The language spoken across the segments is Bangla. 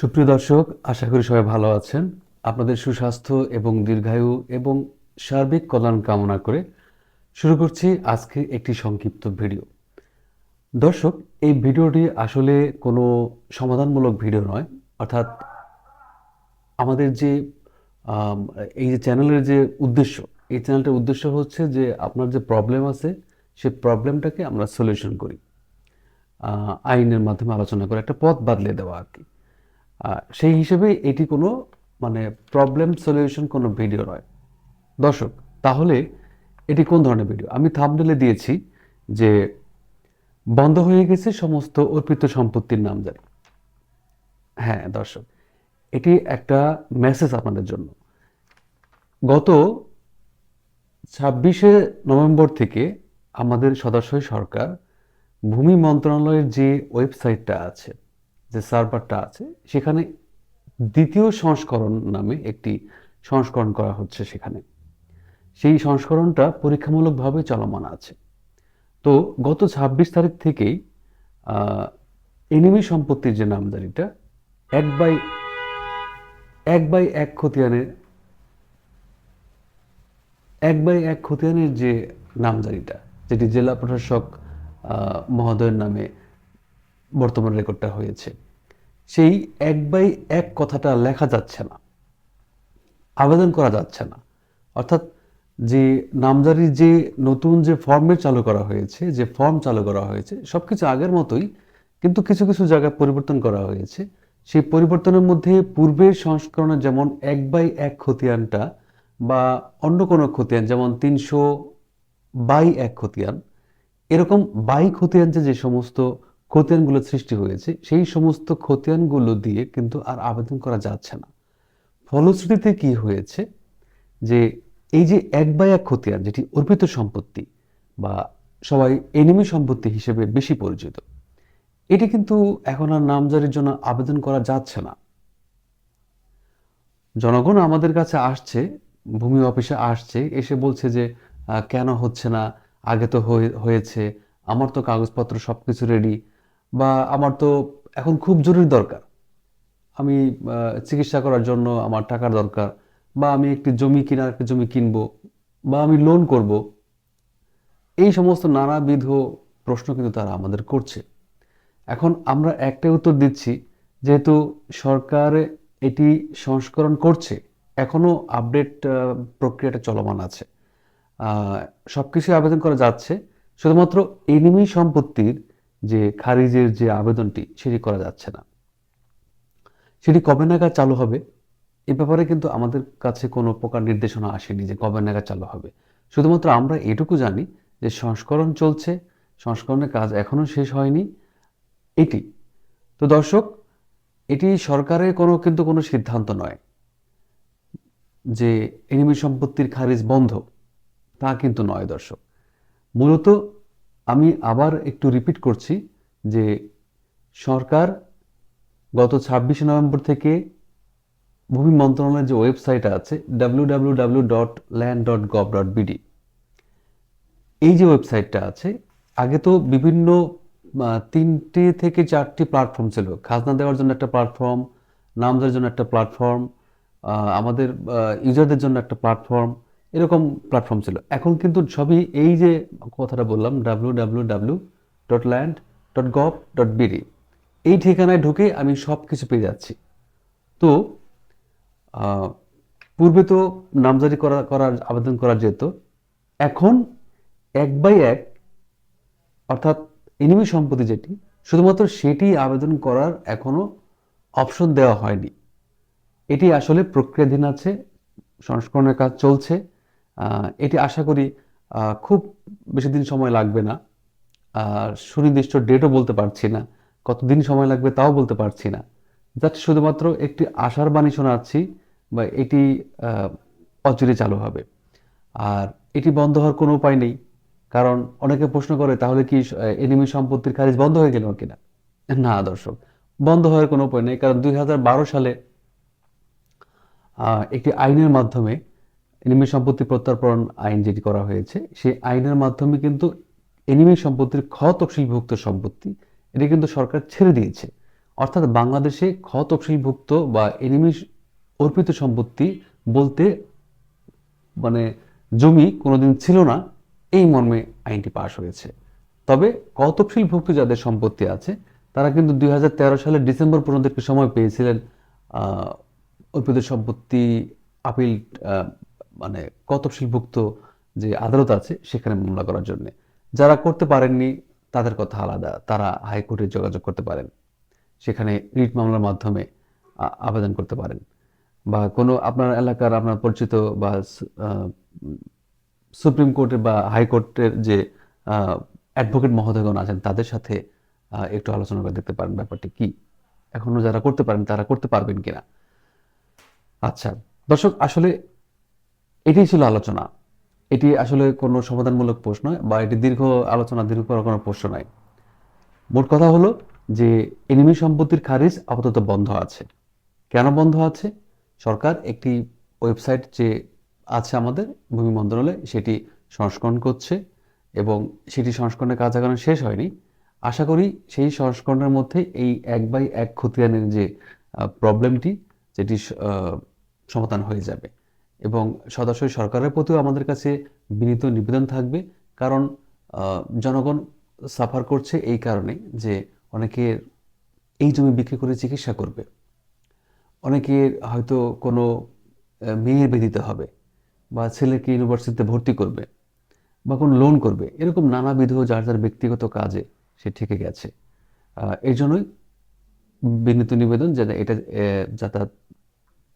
সুপ্রিয় দর্শক, আশা করি সবাই ভালো আছেন। আপনাদের সুস্বাস্থ্য এবং দীর্ঘায়ু এবং সার্বিক কল্যাণ কামনা করে শুরু করছি আজকে একটি সংক্ষিপ্ত ভিডিও। দর্শক, এই ভিডিওটি আসলে কোনো সমাধানমূলক ভিডিও নয়। অর্থাৎ আমাদের যে এই যে চ্যানেলের যে উদ্দেশ্য, এই চ্যানেলটার উদ্দেশ্য হচ্ছে যে আপনার যে প্রবলেম আছে সেই প্রবলেমটাকে আমরা সলিউশন করি। আইনের মাধ্যমে আলোচনা করে একটা পথ বাদলে দেওয়া আর কি। সেই হিসেবে এটি কোনো মানে প্রবলেম সলিউশন কোনো ভিডিও নয়। দর্শক, তাহলে এটি কোন ধরনের ভিডিও আমি থামডেলে দিয়েছি যে বন্ধ হয়ে গেছে সমস্ত অর্পিত সম্পত্তির নাম নামজারি হ্যাঁ দর্শক, এটি একটা মেসেজ আপনাদের জন্য। গত ছাব্বিশে নভেম্বর থেকে আমাদের সদস্যই সরকার ভূমি মন্ত্রণালয়ের যে ওয়েবসাইটটা আছে যে সার্ভারটা আছে, সেখানে দ্বিতীয় সংস্করণ নামে একটি সংস্করণ করা হচ্ছে সেখানে। সেই সংস্করণটা পরীক্ষামূলকভাবে চলমান আছে। তো গত ছাব্বিশ তারিখ থেকেই এনিমি সম্পত্তির যে নামজারিটা এক বাই এক বাই এক খতিয়ানের, এক বাই এক খতিয়ানের যে নামজারিটা যেটি জেলা প্রশাসক মহোদয়ের নামে বর্তমান রেকর্ডটা হয়েছে। সেই এক বাই এক কথাটা লেখা যাচ্ছে না। আবেদন করা যাচ্ছে না। অর্থাৎ যে নামজারির যে নতুন যে ফর্মের চালু করা হয়েছে, যে ফর্ম চালু করা হয়েছে সব কিছু আগের মতোই, কিন্তু কিছু কিছু জায়গায় পরিবর্তন করা হয়েছে। সেই পরিবর্তনের মধ্যে পূর্বের সংস্করণে যেমন এক বাই এক খতিয়ানটা বা অন্য কোনো খতিয়ান, যেমন তিনশো বাই এক খতিয়ান, এরকম বাই খতিয়ান যে সমস্ত খতিয়ানগুলো সৃষ্টি হয়েছে, সেই সমস্ত খতিয়ানগুলো দিয়ে কিন্তু আর আবেদন করা যাচ্ছে না। ফলশ্রুতিতে কি হয়েছে? যে এই যে এক বাই এক খতিয়ান, যেটি অর্পিত সম্পত্তি বা সবাই এনিমি সম্পত্তি হিসেবে বেশি পরিচিত, এটি কিন্তু এখন আর নামজারির জন্য আবেদন করা যাচ্ছে না। জনগণ আমাদের কাছে আসছে, ভূমি অফিসে আসছে, এসে বলছে যে কেন হচ্ছে না, আগে তো হয়ে- হয়েছে, আমার তো কাগজপত্র সব কিছু রেডি বা আমার তো এখন খুব জরুরি দরকার। আমি চিকিৎসা করার জন্য আমার টাকার দরকার বা আমি একটি জমি কিনার একটা জমি কিনবো বা আমি লোন করব। এই সমস্ত নানাবিধ প্রশ্ন কিন্তু তারা আমাদের করছে। এখন আমরা একটাই উত্তর দিচ্ছি, যেহেতু সরকার এটি সংস্করণ করছে এখনও আপডেট প্রক্রিয়াটা চলমান আছে। সব কিছু আবেদন করা যাচ্ছে, শুধুমাত্র এনিমি সম্পত্তির যে খারিজের যে আবেদনটি, সেটি করা যাচ্ছে না। সেটি কবে নাগাদ চালু হবে, এ ব্যাপারে কিন্তু আমাদের কাছে কোনো প্রকার নির্দেশনা আসেনি যে কবে নাগাদ চালু হবে। শুধুমাত্র আমরা এটুকু জানি যে সংস্করণ চলছে, সংস্করণের কাজ এখনও শেষ হয়নি, এটি। তো দর্শক, এটি সরকারের কোনো কিন্তু কোনো সিদ্ধান্ত নয় যে এনিমি সম্পত্তির খারিজ বন্ধ, তা কিন্তু নয় দর্শক। মূলত আমি আবার একটু রিপিট করছি যে সরকার গত ছাব্বিশে নভেম্বর থেকে ভূমি মন্ত্রণালয়ের যে ওয়েবসাইট আছে W W dot land dot gov dot এই যে ওয়েবসাইটটা আছে, আগে তো বিভিন্ন তিনটে থেকে চারটি প্ল্যাটফর্ম ছিল। খাজনা দেওয়ার জন্য একটা প্ল্যাটফর্ম নামজারির জন্য একটা প্ল্যাটফর্ম আমাদের ইউজারদের জন্য একটা প্ল্যাটফর্ম এরকম প্ল্যাটফর্ম ছিল। এখন কিন্তু সবই এই যে কথাটা বললাম W W W dot land dot gov dot BD এই ঠিকানায় ঢুকে আমি সব কিছু পেয়ে যাচ্ছি। তো পূর্বে তো নামজারি করা, করার, আবেদন করা যেত। এখন এক বাই এক, অর্থাৎ এনিমি সম্পত্তি যেটি, শুধুমাত্র সেটি আবেদন করার এখনও অপশন দেওয়া হয়নি। এটি আসলে প্রক্রিয়াধীন আছে, সংস্করণের কাজ চলছে। এটি আশা করি খুব বেশি দিন সময় লাগবে না। আর সুনির্দিষ্ট ডেটও বলতে পারছি না। কতদিন সময় লাগবে তাও বলতে পারছি না। জাস্ট শুধুমাত্র একটি আশার বাণী শোনাচ্ছি বা এটি অচিরে চালু হবে। আর এটি বন্ধ হওয়ার কোনো উপায় নেই। কারণ অনেকে প্রশ্ন করে, তাহলে কি এনিমি সম্পত্তির খারিজ বন্ধ হয়ে গেল কিনা? না দর্শক, বন্ধ হওয়ার কোনো উপায় নেই। কারণ দুই হাজার বারো সালে একটি আইনের মাধ্যমে এনিমি সম্পত্তি প্রত্যর্পণ আইন যেটি করা হয়েছে, সেই আইনের মাধ্যমে কিন্তু এনিমি সম্পত্তির খ তফসিলভুক্ত সম্পত্তি, এটা কিন্তু সরকার ছেড়ে দিয়েছে। অর্থাৎ বাংলাদেশে খ তফসিলভুক্ত বা এনিমি অর্পিত সম্পত্তি বলতে মানে জমি কোনোদিন ছিল না, এই মর্মে আইনটি পাশ হয়েছে। তবে ক যাদের সম্পত্তি আছে, তারা কিন্তু দুই হাজার তেরো সালের ডিসেম্বর পর্যন্ত একটি সময় পেয়েছিলেন অর্পিত সম্পত্তি, আপিল মানে ক তফসিলভুক্ত যে আদালত আছে, সেখানে মামলা করার জন্য। যারা করতে পারেননি, তাদের কথা আলাদা। তারা হাইকোর্টে যোগাযোগ করতে পারেন। সেখানে রিট মামলার মাধ্যমে আবেদন করতে পারেন। বা কোনো আপনার এলাকার আপনার পরিচিত বা সুপ্রিম কোর্টের বা হাইকোর্টের যে অ্যাডভোকেট মহোদয়গণ আছেন, তাদের সাথে একটু আলোচনা করে দেখতে পারেন ব্যাপারটি কি। এখনও যারা করতে পারেন, তারা করতে পারবেন কিনা। আচ্ছা দর্শক, আসলে এটাই ছিল আলোচনা। এটি আসলে কোনো সমাধানমূলক প্রশ্ন বা এটি দীর্ঘ আলোচনা, দীর্ঘ করার কোনো প্রশ্ন নাই মোট কথা হলো যে এনিমি সম্পত্তির খারিজ আপাতত বন্ধ আছে। কেন বন্ধ আছে? সরকার একটি ওয়েবসাইট যে আছে আমাদের, ভূমি মন্ত্রণালয়, সেটি সংস্করণ করছে এবং সেটি সংস্করণের কাজ এখনও শেষ হয়নি। আশা করি সেই সংস্করণের মধ্যে এই এক বাই এক খতিয়ানের যে প্রবলেমটি যেটি সমাধান হয়ে যাবে। এবং সদাসরি সরকারের প্রতিও আমাদের কাছে বিনীত নিবেদন থাকবে। কারণ জনগণ সাফার করছে এই কারণে যে অনেকের এই জমি বিক্রি করে চিকিৎসা করবে। অনেকের হয়তো কোনো মেয়ের বেদিতে হবে বা ছেলেকে ইউনিভার্সিটিতে ভর্তি করবে বা কোনো লোন করবে। এরকম নানাবিধ যার যার ব্যক্তিগত কাজে সে ঠেকে গেছে। এই জন্যই বিনীত নিবেদন যে এটা যাতায়াত,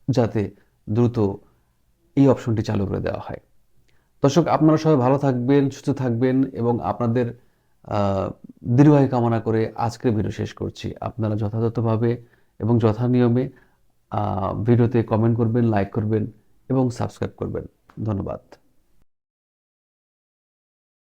যাতে দ্রুত এই অপশনটি চালু করে দেওয়া হয়। দর্শক, আপনারা সবাই ভালো থাকবেন, সুস্থ থাকবেন এবং আপনাদের দীর্ঘায় কামনা করে আজকের ভিডিও শেষ করছি। আপনারা যথাযথভাবে এবং যথানিয়মে নিয়মে ভিডিওতে কমেন্ট করবেন লাইক করবেন এবং সাবস্ক্রাইব করবেন। ধন্যবাদ।